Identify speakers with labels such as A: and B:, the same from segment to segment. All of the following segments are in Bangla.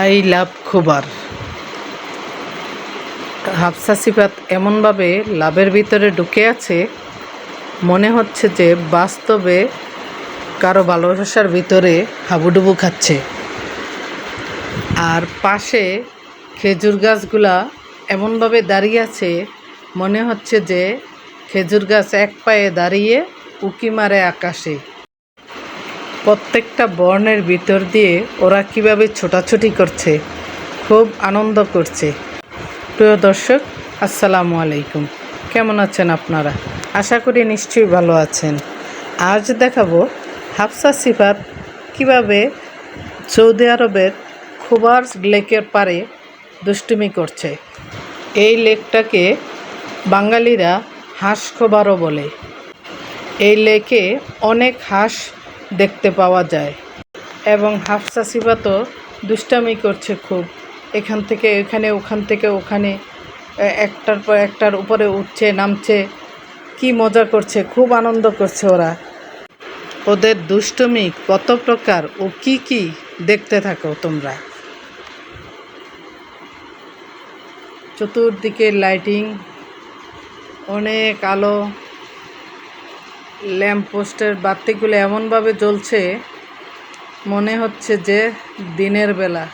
A: I love খুবার। হাফসা সিফাত এমনভাবে লাভের ভিতরে ঢুকে আছে, মনে হচ্ছে যে বাস্তবে কারও ভালোবাসার ভিতরে হাবুডুবু খাচ্ছে। আর পাশে খেজুর গাছগুলা এমনভাবে দাঁড়িয়ে আছে, মনে হচ্ছে যে খেজুর গাছ এক পায়ে দাঁড়িয়ে উকি মারে আকাশে। প্রত্যেকটা বর্ণের ভিতর দিয়ে ওরা কীভাবে ছোটাছুটি করছে, খুব আনন্দ করছে। প্রিয় দর্শক, আসসালামু আলাইকুম। কেমন আছেন আপনারা? আশা করি নিশ্চয়ই ভালো আছেন। আজ দেখাবো হাফসা সিফাত কীভাবে সৌদি আরবের খুবার লেকের পারে দুষ্টুমি করছে। এই লেকটাকে বাঙালিরা হাঁস খোবারও বলে। এই লেকে অনেক হাঁস দেখতে পাওয়া যায়। এবং হাফসা সিবাতো দুষ্টামি করছে খুব। এখান থেকে এখানে, ওখান থেকে ওখানে একটার পর একটার উপরে উঠছে, নামছে। কি মজা করছে, খুব আনন্দ করছে ওরা। ওদের দুষ্টমি কত প্রকার, ও কি কি দেখতে থাকো তোমরা। চতুর্দিকে লাইটিং অনেক আলো। ল্যাম্প পোস্টের বাতিগুলো এমনভাবে জ্বলছে, মনে হচ্ছে যে দিনের বেলা।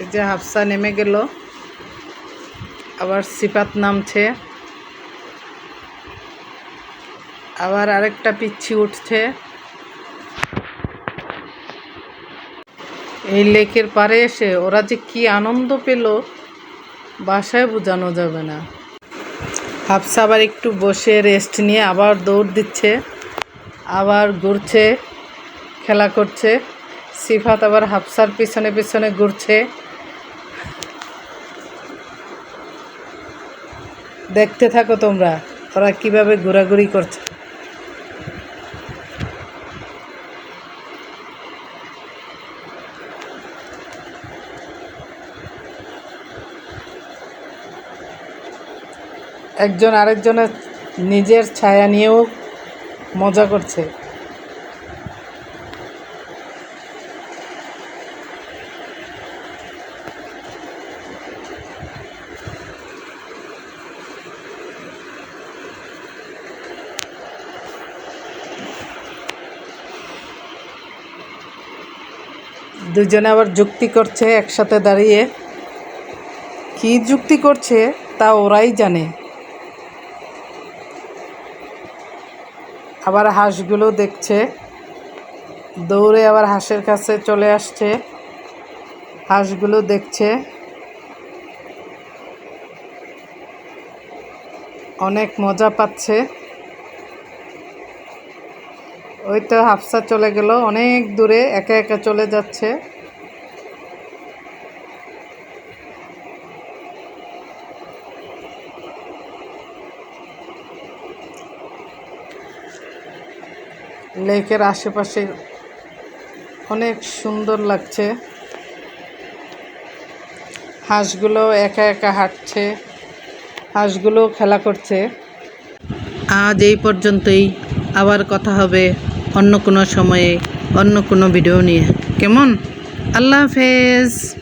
A: এই যে হাফসা নেমে গেল, আবার সিপাত নামছে, আবার আরেকটা পিচ্ছি উঠছে। এই লেকের পাড়ে এসে ওরা যে কি আনন্দ পেল বাসায় বোঝানো যাবে না। হাফসা আবার একটু বসে রেস্ট নিয়ে আবার দৌড় দিচ্ছে, আবার ঘুরছে, খেলা করছে। সিফাত আবার হাফসার পিছনে পিছনে ঘুরছে। দেখতে থাকো তোমরা, ওরা কীভাবে ঘোরাঘুরি করছে। একজন আরেকজনের নিজের ছায়া নিয়েও মজা করছে। দুজনে আবার যুক্তি করছে একসাথে দাঁড়িয়ে। কি যুক্তি করছে তা ওরাই জানে। আবার হাঁসগুলো দেখছে। দৌড়ে আবার হাঁসের কাছে চলে আসছে। হাঁসগুলো দেখছে। অনেক মজা পাচ্ছে। ওই তো হাফসা চলে গেল, অনেক দূরে একা একা চলে যাচ্ছে। লেকের আশেপাশে অনেক সুন্দর লাগছে। হাঁসগুলো একা একা হাঁটছে হাঁসগুলো খেলা করছে। আজ এই পর্যন্তই। আবার কথা হবে অন্য কোনো সময়ে, অন্য কোনো ভিডিও নিয়ে। কেমন? আল্লাহ হাফেজ।